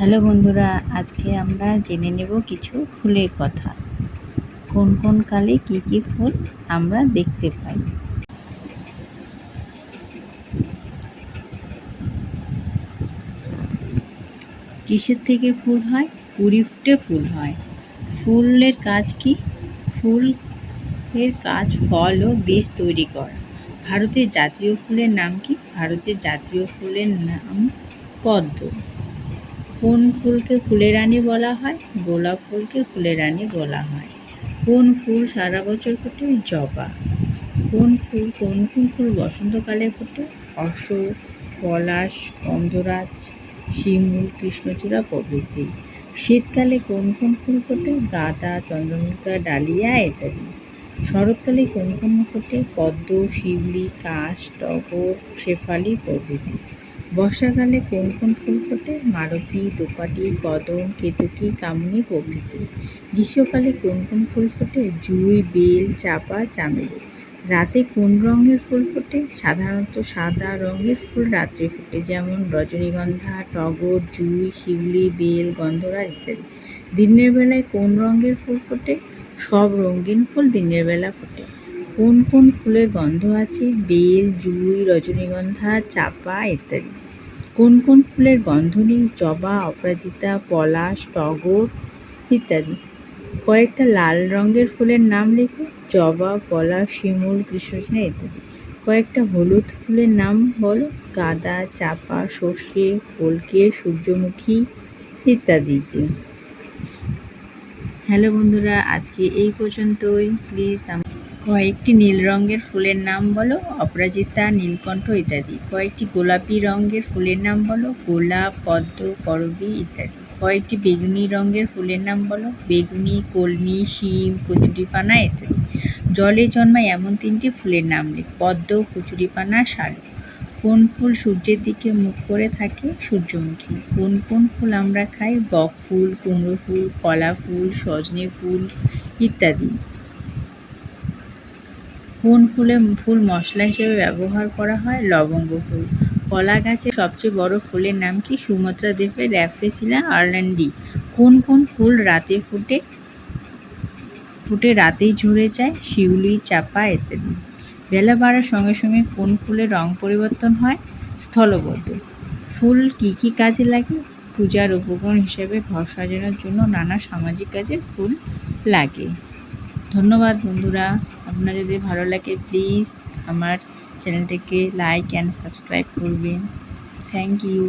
Hello বন্ধুরা, আজকে আমরা জেনে নেব কিছু ফুলের কথা। কোন কোন কালে কি কি ফুল আমরা দেখতে পাই? কিসের থেকে ফুল হয়? কুড়ি ফুটে ফুল হয়। ফুলের কাজ কি? ফুল এর কাজ ফল ও বীজ তৈরি করা। ভারতের জাতীয় ফুলের নাম কি? ভারতের জাতীয় ফুলের নাম পদ্ম। কোন ফুলকে ফুলের রানী বলা হয়? গোলাপ ফুলকে ফুলের রানী বলা হয়। কোন ফুল সারা বছর ফোটে? জবা। কোন ফুল, কোন কোন ফুল বসন্তকালে ফোটে? অশোক, পলাশ গন্ধরাজ শিমুল, কৃষ্ণচূড়া প্রভৃতি। শীতকালে কোন কোন ফুল ফোটে? গাঁদা, চন্দ্রমুখা, ডালিয়া ইত্যাদি। শরৎকালে কোন কোন ফোটে? পদ্ম, শিউলি, কাশ, টগর, শেফালি প্রভৃতি। বর্ষাকালে কোন কোন ফুল ফোটে? মালতী দোপাটি, কদম, কেতকী কামনি প্রভৃতি। গ্রীষ্মকালে কোন কোন ফুল ফোটে? জুঁই, বেল, চাপা, চামেলি। রাতে কোন রঙের ফুল ফোটে? সাধারণত সাদা রঙের ফুল রাত্রে ফোটে, যেমন রজনীগন্ধা, টগর, জুঁই, শিউলি, বেল, গন্ধরাজ ইত্যাদি। দিনের বেলায় কোন রঙের ফুল ফোটে? সব রঙিন ফুল দিনের বেলা ফোটে। কোন কোন ফুলের গন্ধ আছে? বেল, জুঁই, রজনীগন্ধা, চাপা ইত্যাদি। কোন কোন ফুলের গন্ধ নেই? জবা, অপরাজিতা, পলাশ, টগর ইত্যাদি। কয়েকটা লাল রঙের ফুলের নাম লেখো। জবা, পলাশ, শিমুল কৃষ্ণচূড়া ইত্যাদি। কয়েকটা হলুদ ফুলের নাম বলো। গাঁদা, চাপা, সর্ষে, কলকে, সূর্যমুখী ইত্যাদি হ্যালো বন্ধুরা, আজকে এই পর্যন্তই। প্লিজ কয়েকটি নীল রঙের ফুলের নাম বলো, অপরাজিতা, নীলকণ্ঠ ইত্যাদি। কয়েকটি গোলাপি রঙের ফুলের নাম বলো গোলাপ পদ্ম, করবী ইত্যাদি। কয়েকটি বেগুনি রঙের ফুলের নাম বলো, বেগুনি, কলমি, শিম, কচুরিপানা ইত্যাদি। জলে জন্মায় এমন তিনটি ফুলের নাম লেখ। পদ্ম, কচুরিপানা শালুক কোন ফুল সূর্যের দিকে মুখ করে থাকে? সূর্যমুখী। কোন কোন ফুল আমরা খাই? বক ফুল, কুমড়ো ফুল, কলা ফুল, সজনে ফুল ইত্যাদি। কোন ফুলে ফুল মশলা হিসেবে ব্যবহার করা হয়? লবঙ্গ ফুল। কলা গাছের সবচেয়ে বড় ফুলের নাম কি? সুমাত্রা দেবের র্যাফ্রেসিলা আর্ল্যান্ডি কোন কোন ফুল রাতে ফুটে? ফুটে রাতেই ঝরে যায়, শিউলি, চাপা ইত্যাদি। বেলা বাড়ার সঙ্গে সঙ্গে কোন ফুলের রং পরিবর্তন হয়? স্থলবদ্ধ ফুল কি কি কাজে লাগে? পূজার উপকরণ হিসেবে ঘর সাজানোর জন্য নানা সামাজিক কাজে ফুল লাগে। ধন্যবাদ বন্ধুরা। আপনার যদি ভালো লাগে প্লিজ আমার চ্যানেলটিকে লাইক অ্যান্ড সাবস্ক্রাইব করবেন। Thank you